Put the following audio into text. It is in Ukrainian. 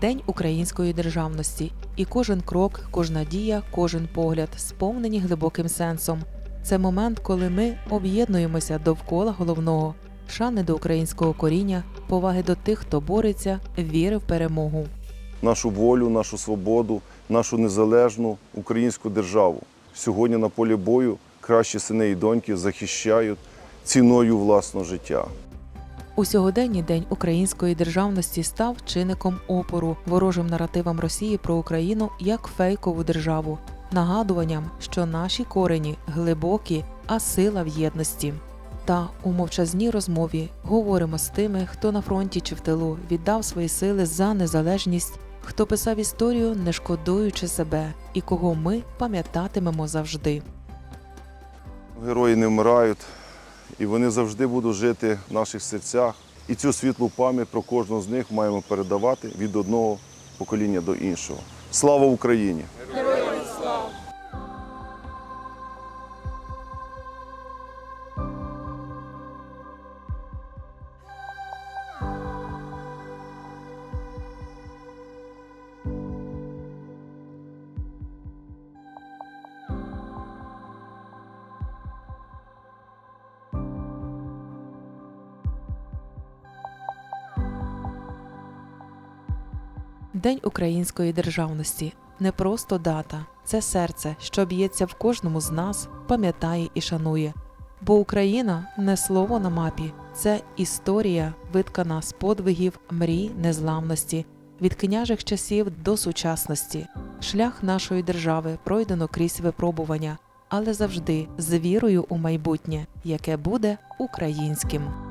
День української державності, і кожен крок, кожна дія, кожен погляд сповнені глибоким сенсом. Це момент, коли ми об'єднуємося довкола головного шани до українського коріння, поваги до тих, хто бореться, віри в перемогу. нашу волю, нашу свободу, нашу незалежну українську державу. Сьогодні на полі бою кращі сини і доньки захищають ціною власного життя. У сьогоденні День української державності став чинником опору ворожим наративам Росії про Україну як фейкову державу, нагадуванням, що наші корені глибокі, а сила в єдності. Та у мовчазній розмові говоримо з тими, хто на фронті чи в тилу віддав свої сили за незалежність, хто писав історію, не шкодуючи себе, і кого ми пам'ятатимемо завжди. Герої не вмирають, і вони завжди будуть жити в наших серцях. І цю світлу пам'ять про кожного з них маємо передавати від одного покоління до іншого. Слава Україні! День української державності не просто дата, це серце, що б'ється в кожному з нас, пам'ятає і шанує. Бо Україна не слово на мапі, це історія, виткана з подвигів, мрій, незламності, від княжих часів до сучасності. Шлях нашої держави пройдено крізь випробування, але завжди з вірою у майбутнє, яке буде українським.